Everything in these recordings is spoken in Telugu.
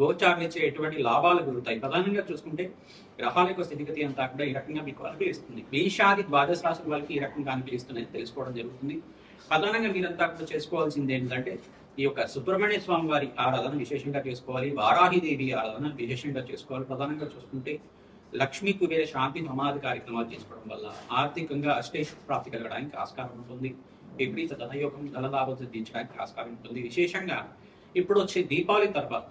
గోచారించే ఎటువంటి లాభాలు కలుగుతాయి ప్రధానంగా చూసుకుంటే గ్రహాల యొక్క స్థితిగతి అంతా కూడా ఈ రకంగా మీకు అనుకూలిస్తుంది మేషాది ద్వాదశ రాశుల వాళ్ళకి ఈ రకంగా అనుకూలిస్తున్నాయి తెలుసుకోవడం జరుగుతుంది. ప్రధానంగా మీరంతా కూడా చేసుకోవాల్సింది ఏంటంటే ఈ యొక్క సుబ్రహ్మణ్య స్వామి వారి ఆరాధన విశేషంగా చేసుకోవాలి. వారాహిదేవి ఆరాధన విశేషంగా చేసుకోవాలి. ప్రధానంగా చూసుకుంటే లక్ష్మీ కుబేర శాంతి సమాధి కార్యక్రమాలు చేసుకోవడం వల్ల ఆర్థికంగా అష్టేష్ ప్రాప్తి కలగడానికి ఆస్కారం ఉంటుంది. విపరీత ధనయోగం ధనలాభం సిద్ధించడానికి ఆస్కారం ఉంటుంది. విశేషంగా ఇప్పుడు వచ్చే దీపావళి తర్వాత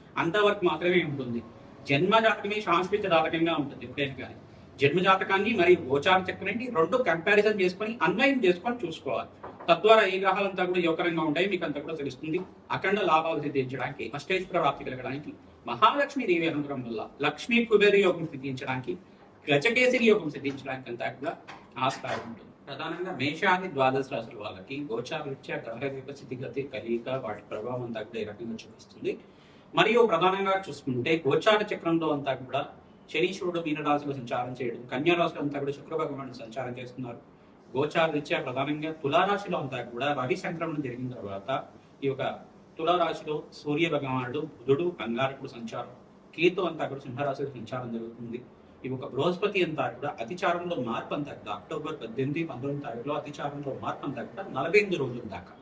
అంతవరకు మాత్రమే ఉంటుంది. జన్మ జాతకమే సాంస్కృతిక జాతకంగా ఉంటుంది ఎప్పుడైనా కానీ. జన్మ జాతకాన్ని మరియు గోచార చక్రాన్ని రెండు కంపారిజన్ చేసుకొని అన్వయం చేసుకొని చూసుకోవాలి. తద్వారా ఏ గ్రహాలంతా కూడా యోగకరంగా ఉంటాయి మీకు అంతా కూడా తెలుస్తుంది. అఖండ లాభాలు సిద్ధించడానికి అష్టేశ్వర ప్రాప్తి కలగడానికి మహాలక్ష్మి దేవి అనుగ్రహం వల్ల లక్ష్మీ కుబేరి యోగం సిద్ధించడానికి గజకేసరి యోగం సిద్ధించడానికి అంతా కూడా ఆస్కారం ఉంటుంది. ప్రధానంగా మేషాది ద్వాదశ రాశుల వాళ్ళకి గోచార రీత్యా గ్రహ యొక్క స్థితిగతి వాటి ప్రభావం అంతా కూడా ఈ రకంగా చూపిస్తుంది. మరియు ప్రధానంగా చూసుకుంటే గోచార చక్రంలో అంతా కూడా శనీశ్వరుడు మీన సంచారం చేయడం కన్యారాశిలో అంతా కూడా శుక్ర భగవానుడు సంచారం చేస్తున్నారు. గోచార రీత్యా ప్రధానంగా తులారాశిలో అంతా కూడా రవి సంక్రమణం జరిగిన తర్వాత ఈ యొక్క తులారాశిలో సూర్య భగవానుడు బుధుడు కంగారకుడు సంచారం కేతు అంతా కూడా సింహరాశిలో సంచారం జరుగుతుంది. ఈ ఒక బృహస్పతి అంతా కూడా అతిచారంలో మార్పు అంతా కూడా అక్టోబర్ పద్దెనిమిది పంతొమ్మిది తారీఖులో అతిచారంలో మార్పు అంతా కూడా నలభై ఎనిమిది రోజుల దాకా.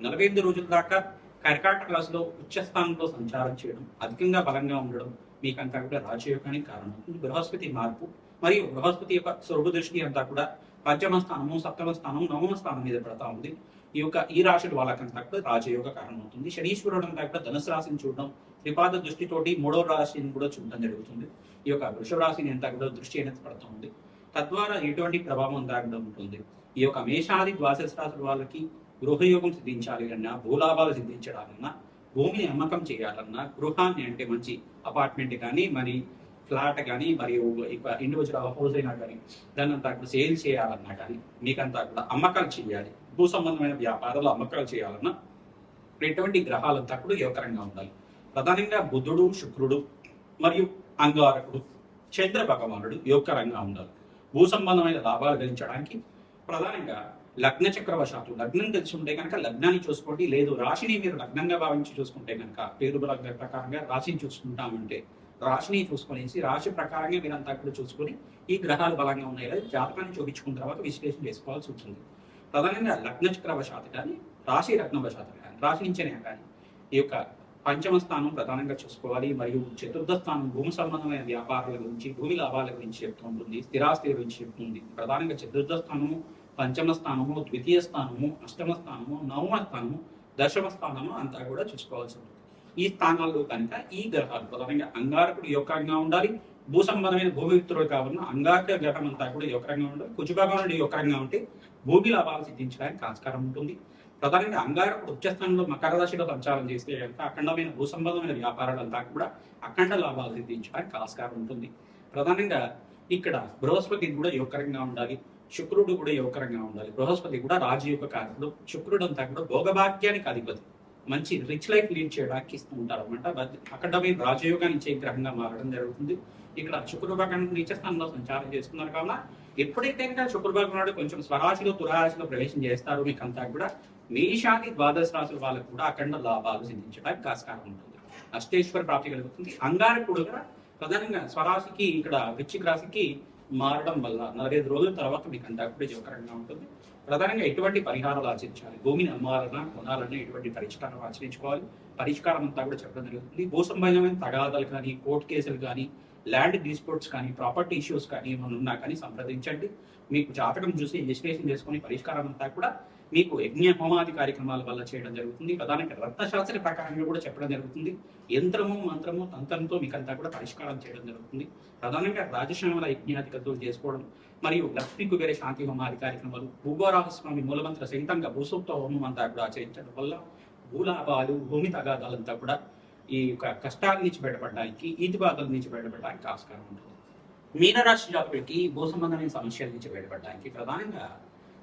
నలభై ఎనిమిది రోజుల దాకా కర్కాటక రాశిలో ఉచ్చ స్థానంలో సంచారం చేయడం అధికంగా బలంగా ఉండడం మీకంతా కూడా రాజయోగానికి కారణం. బృహస్పతి మార్పు మరియు బృహస్పతి యొక్క స్వరూప దృష్టి అంతా కూడా పంచమ స్థానము సప్తమ స్థానం నవమ స్థానం మీద పడతా ఉంది. ఈ యొక్క ఈ రాశుల వాళ్ళకంతా కూడా రాజయోగ కారణం అవుతుంది శనీశ్వరుడు అంతా కూడా ధనుసు రాశిని చూడడం త్రిపాద దృష్టితోటి మూడో రాశిని కూడా చూడడం జరుగుతుంది. ఈ యొక్క వృషభ రాశిని అంతా కూడా దృష్టి అనేది పడుతూ ఉంది. తద్వారా ఎటువంటి ప్రభావం దాగడం ఉంటుంది. ఈ యొక్క మేషాది ద్వాదశ రాశుల వాళ్ళకి గృహయోగం సిద్ధించాలి అన్నా భూలాభాలు సిద్ధించడాలన్నా భూమిని అమ్మకం చేయాలన్నా గృహాన్ని అంటే మంచి అపార్ట్మెంట్ కానీ మరి ఫ్లాట్ కానీ మరియు ఇండివిజువల్ హౌస్ అయినా కానీ దాన్ని అంతా కూడా సేల్ చేయాలన్నా కానీ మీకంతా కూడా అమ్మకాలు చేయాలి. భూ సంబంధమైన వ్యాపారాలు అమ్మకాలు చేయాలన్నా ఎటువంటి గ్రహాలంతా కూడా యోగకరంగా ఉండాలి. ప్రధానంగా బుధుడు శుక్రుడు మరియు అంగారకుడు చంద్ర భగవానుడు యోగకరంగా ఉండాలి. భూ సంబంధమైన లాభాలు గణించడానికి ప్రధానంగా లగ్న చక్రవశాత్తు లగ్నం తెలిసి ఉంటే కనుక లగ్నాన్ని చూసుకోండి. లేదు రాశిని మీరు లగ్నంగా భావించి చూసుకుంటే కనుక పేరు లగ్న ప్రకారంగా రాశిని చూసుకుంటామంటే రాశిని చూసుకునేసి రాశి ప్రకారంగా మీరంతా కూడా చూసుకొని ఈ గ్రహాలు బలంగా ఉన్నాయి లేదా జాతకాన్ని చూపించుకున్న తర్వాత విశ్లేషణ చేసుకోవాల్సి ఉంటుంది. ప్రధానంగా లగ్న చక్రవశాత్తు కానీ రాశి లగ్నవశాత్తు కానీ రాశి నుంచేనే కానీ ఈ యొక్క పంచమ స్థానం ప్రధానంగా చూసుకోవాలి. మరియు చతుర్థ స్థానం భూమి సంబంధమైన వ్యాపారాల గురించి భూమి లాభాల గురించి చెప్తూ ఉంటుంది స్థిరాస్తి గురించి చెప్తుంది ప్రధానంగా చతుర్థ స్థానము పంచమ స్థానము ద్వితీయ స్థానము అష్టమ స్థానము నవమ స్థానము దశమ స్థానము అంతా కూడా చూసుకోవాల్సి ఉంటుంది. ఈ స్థానాల్లో కనుక ఈ గ్రహాలు ప్రధానంగా అంగారకుడు యోగంగా ఉండాలి భూ సంబంధమైన భూమి మిత్రుడు కావాలన్నా అంగారక గ్రహం అంతా కూడా యోగంగా ఉండాలి కుజభాగం యోగంగా ఉంటే భూమి లాభాలు సిద్ధించడానికి ఆస్కారం ఉంటుంది. ప్రధానంగా అంగారకుడు ఉచ్చస్థానంలో మకర రాశిలో సంచారం చేస్తే కనుక అఖండమైన భూ సంబంధమైన వ్యాపారాలంతా కూడా అఖండ లాభాలు సిద్ధించడానికి ఆస్కారం ఉంటుంది. ప్రధానంగా ఇక్కడ బృహస్పతి కూడా యువకరంగా ఉండాలి. శుక్రుడు కూడా యువకరంగా ఉండాలి. బృహస్పతి కూడా రాజయోగ కారకుడు శుక్రుడు అంతా కూడా భోగభాగ్యానికి అధిపతి. మంచి రిచ్ లైఫ్ లీడ్ చేయడానికి ఇస్తూ ఉంటారు అనమాట అక్కడ మీరు రాజయోగాన్ని ఇచ్చే గ్రహంగా మారడం జరుగుతుంది. ఇక్కడ శుక్రభాగం నీచస్థానంలో సంచారం చేస్తున్నారు కావున ఎప్పుడైతే ఇంకా శుక్రభాగం నాడు కొంచెం స్వరాశిలో తురాశిలో ప్రవేశం చేస్తారో మీకు అంతా కూడా మేషాది ద్వాదశ రాశుల వాళ్ళకు కూడా అఖండ లాభాలు సిద్ధించడానికి ఆస్కారం ఉంటుంది. అష్టేశ్వర ప్రాప్తి కలుగుతుంది. అంగారకుడు కూడా ప్రధానంగా స్వరాశికి ఇక్కడ వృచ్చిక రాశికి మారడం వల్ల నలభై రోజుల తర్వాత మీకు అంతా జోకరంగా ఉంటుంది. ప్రధానంగా ఎటువంటి పరిహారాలు ఆచరించాలి? భూమిని అమ్మాలన్నా కొనాలన్నా ఎటువంటి పరిష్కారం ఆచరించుకోవాలి? పరిష్కారం అంతా కూడా చెప్పడం జరుగుతుంది. భూ సంబంధమైన తగాదాలు కానీ కోర్టు కేసులు కానీ ల్యాండ్ డిస్ప్యూట్స్ కానీ ప్రాపర్టీ ఇష్యూస్ కానీ ఏమైనా ఉన్నా కానీ సంప్రదించండి. మీకు జాతకం చూసి విశ్లేషణ చేసుకుని పరిష్కారం అంతా కూడా మీకు యజ్ఞ హోమాది కార్యక్రమాల వల్ల చేయడం జరుగుతుంది. ప్రధానంగా రక్తశాస్త్ర ప్రకారంగా కూడా చెప్పడం జరుగుతుంది. యంత్రము మంత్రము తంత్రంతో మీకు అంతా కూడా పరిష్కారం చేయడం జరుగుతుంది. ప్రధానంగా రాజశ్యామల యజ్ఞాధికతో చేసుకోవడం మరియు లక్ష్మీకు వేరే శాంతి హోమాది కార్యక్రమాలు భూగోరాహస్వామి మూలమంత్ర సహితంగా భూసూప్త హోమం అంతా కూడా ఆచరించడం వల్ల భూలాభాలు భూమి తగాదాలంతా కూడా ఈ యొక్క కష్టాల నుంచి బయటపడడానికి ఈతి బాధల నుంచి బయటపడడానికి ఆస్కారం ఉంటుంది. మీనరాశి జాతకులకి భూ సంబంధమైన సమస్యల నుంచి బయటపడడానికి ప్రధానంగా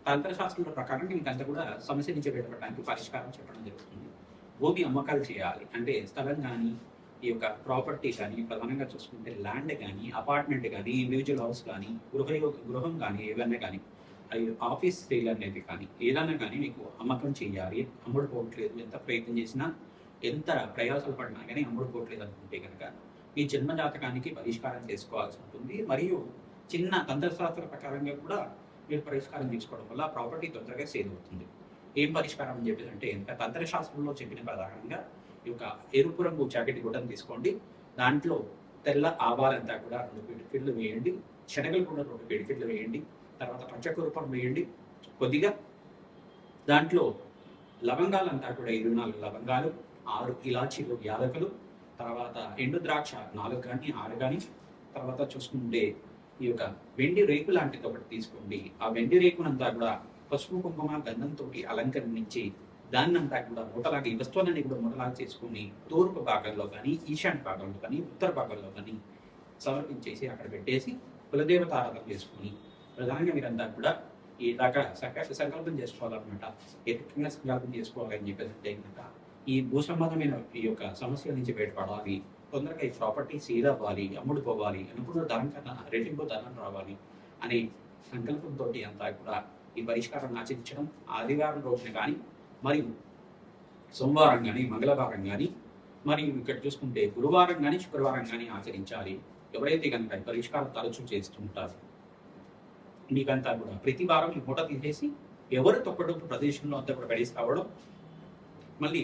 తంత్రశాస్త్రాల ప్రకారం మీకు అంతా కూడా సమస్య నుంచి బయటపడడానికి పరిష్కారం చెప్పడం జరుగుతుంది. భూమి అమ్మకాలు చేయాలి అంటే స్థలం కానీ ఈ యొక్క ప్రాపర్టీ కానీ ప్రధానంగా చూసుకుంటే ల్యాండ్ కానీ అపార్ట్మెంట్ కానీ ఇండివిజువల్ హౌస్ కానీ గృహ గృహం కానీ ఏవైనా కానీ అవి ఆఫీస్ సేల్ అనేది కానీ ఏదైనా కానీ మీకు అమ్మకం చేయాలి. అమ్ముడు పోవట్లేదు ఎంత ప్రయత్నం చేసినా ఎంత ప్రయాసాలు పడినా కానీ అమ్ముడు పోవట్లేదు అనుకుంటే కనుక మీ జన్మ జాతకానికి పరిష్కారం చేసుకోవాల్సి ఉంటుంది. మరియు చిన్న తంత్రశాస్త్ర ప్రకారంగా కూడా మీరు పరిష్కారం తీసుకోవడం వల్ల ప్రాపర్టీ తొందరగా సేల్ అవుతుంది. ఏం పరిష్కారం అని చెప్పేసి అంటే ఇంకా తంత్రశాస్త్రంలో చెప్పిన ప్రధానంగా ఈ యొక్క ఎరుపు రంగు జాకెట్ గుడ్డను తీసుకోండి. దాంట్లో తెల్ల ఆవాలంతా కూడా రెండు పిడికిళ్ళు వేయండి. శనగలు కూడా రెండు పిడికిళ్ళు వేయండి. తర్వాత పచ్చకూరపం వేయండి. కొద్దిగా దాంట్లో లవంగాలంతా కూడా ఇరవై నాలుగు లవంగాలు ఆరు ఇలాచీలు యాలకులు తర్వాత ఎండు ద్రాక్ష నాలుగు కానీ ఆరు కానీ తర్వాత చూసుకుంటే ఈ యొక్క వెండి రేకు లాంటిది ఒకటి తీసుకోండి. ఆ వెండి రేకునంతా కూడా పసుపు కుంకుమ గంధంతో అలంకరించి దాన్నంతా కూడా మూటలాగా ఈ వస్తువులన్నీ కూడా మూటలాగా చేసుకుని తూర్పు భాగంలో కానీ ఈశాన్య భాగంలో కానీ ఉత్తర భాగంలో కానీ సమర్పించేసి అక్కడ పెట్టేసి కులదేవత ఆరాధన చేసుకుని ప్రధానంగా మీరంతా కూడా ఈ దాకా సకాశ సంకల్పం చేసుకోవాలన్నమాట. ఏ రకంగా సంకల్పం చేసుకోవాలని చెప్పేసి అంటే ఈ భూ సంబంధమైన ఈ యొక్క సమస్యల నుంచి బయటపడాలి. తొందరగా ఈ ప్రాపర్టీ సీల్ అవ్వాలి అమ్ముడు అన్నప్పుడు అనుకున్న రెట్టింపు ధనం రావాలి అనే సంకల్పంతో అంతా కూడా ఈ పరిష్కారం ఆచరించడం ఆదివారం రోజున కానీ మరియు సోమవారం కానీ మంగళవారం కానీ మరియు ఇక్కడ చూసుకుంటే గురువారం కానీ శుక్రవారం కానీ ఆచరించాలి. ఎవరైతే కనుక ఈ పరిష్కారం తరచూ చేస్తుంటారు మీకంతా కూడా ప్రతి వారం ఈ మూట తీసేసి ఎవరు తొక్కడం ప్రదేశంలో అంతా కూడా పడేసి రావడం మళ్ళీ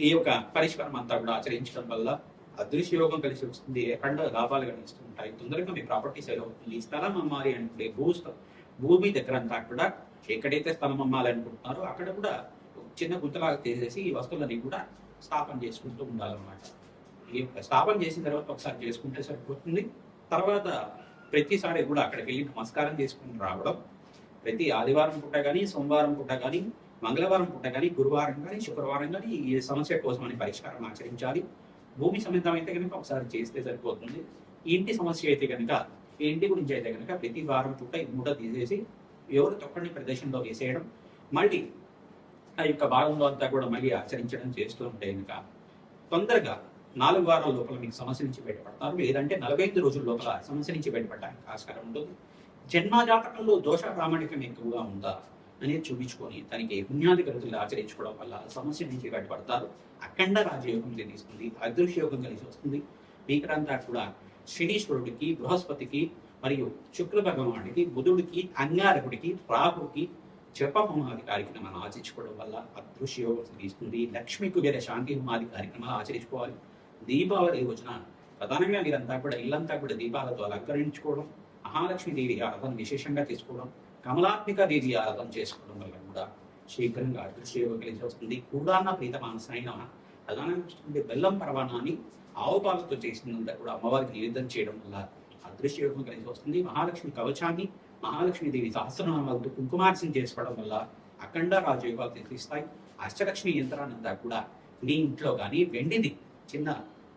ఈ యొక్క పరిష్కారం అంతా కూడా ఆచరించడం వల్ల అదృశ్య యోగం కలిసి వస్తుంది. అఖండ లాభాలు కలిగిస్తూ ఉంటాయి తొందరగా మీ ప్రాపర్టీ సేల్ అవుతుంది. ఈ స్థలం అమ్మాలి అంటే భూ భూమి దగ్గర అంతా కూడా ఎక్కడైతే స్థలం అమ్మాలి అనుకుంటున్నారో అక్కడ కూడా చిన్న గుంతలాగా తీసేసి ఈ వస్తువులన్నీ కూడా స్థాపన చేసుకుంటూ ఉండాలన్నమాట. ఈ స్థాపన చేసిన తర్వాత ఒకసారి చేసుకుంటే సరిపోతుంది. తర్వాత ప్రతిసారి కూడా అక్కడికి వెళ్ళి నమస్కారం చేసుకుని రావడం. ప్రతి ఆదివారం పూట కానీ సోమవారం పూట కానీ మంగళవారం పూట కానీ గురువారం కానీ శుక్రవారం కానీ ఈ సమస్య కోసం అని పరిష్కారం ఆచరించాలి. భూమి సంబంధం అయితే కనుక ఒకసారి చేస్తే సరిపోతుంది. ఇంటి సమస్య అయితే కనుక ఈ ఇంటి గురించి అయితే కనుక ప్రతి వారం చుట్ట ఈ మూట తీసేసి ఎవరు తొక్కడిని ప్రదేశంలో వేసేయడం మళ్ళీ ఆ యొక్క భాగంలో అంతా కూడా మళ్ళీ ఆచరించడం చేస్తూ ఉంటే కనుక తొందరగా నాలుగు వారాల లోపల మీకు సమస్య నుంచి బయటపడతారు. లేదంటే నలభై ఐదు రోజుల లోపల సమస్య నుంచి బయటపడడానికి ఆస్కారం ఉంటుంది. జన్మ జాతకంలో దోష ప్రామాణికం ఎక్కువగా ఉందా? అనేది చూపించుకొని తనకి పుణ్యాది గతులు ఆచరించుకోవడం వల్ల సమస్య నుంచి బయటపడతారు. అఖండ రాజయోగం తెలుస్తుంది అదృశ్య యోగం కలిసి వస్తుంది మీకరంతా కూడా శనీశ్వరుడికి బృహస్పతికి మరియు శుక్ర భగవానుడికి బుధుడికి అంగారకుడికి రాహుకి జప హోమాది కార్యక్రమాలు ఆచరించుకోవడం వల్ల అదృశ్య యోగం సిద్ధిస్తుంది లక్ష్మీ కుబేర శాంతి హోమాది కార్యక్రమాలు ఆచరించుకోవాలి. దీపావళి రోజున ప్రధానంగా మీరంతా కూడా ఇల్లంతా కూడా దీపాలతో అలంకరించుకోవడం మహాలక్ష్మీదేవి ఆరాధన విశేషంగా చేసుకోవడం కమలాత్మిక దేవి ఆరాధన చేసుకోవడం వల్ల కూడా శీఘ్రంగా అదృశ్యయోగం కలిసి వస్తుంది. కూడాన్న ప్రీత మానసైన ప్రధానంగా బెల్లం పరవాణాన్ని ఆవు పాలతో చేసినంత కూడా అమ్మవారికి నివేదన చేయడం వల్ల అదృశ్యయోగం కలిసి వస్తుంది. మహాలక్ష్మి కవచాన్ని మహాలక్ష్మి దేవి సహస్రనామాలతో కుంకుమార్చన చేసుకోవడం వల్ల అఖండ రాజయోగాలు తెచ్చిస్తాయి అష్టలక్ష్మి యంత్రాన్నంతా కూడా మీ ఇంట్లో కానీ వెండిది చిన్న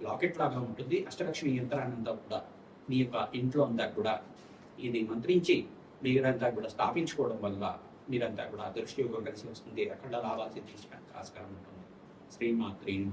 లాకెట్ లాగా ఉంటుంది. అష్టలక్ష్మి యంత్రాన్నంతా కూడా మీ యొక్క ఇంట్లో అంతా కూడా ఇది మంత్రించి మీరంతా కూడా స్థాపించుకోవడం వల్ల మీరంతా కూడా అదృష్టయోగం కలిసి వస్తుంది. అఖండ లాభాలు సిద్ధించడానికి ఆస్కారం ఉంటుంది. శ్రీమాత్రి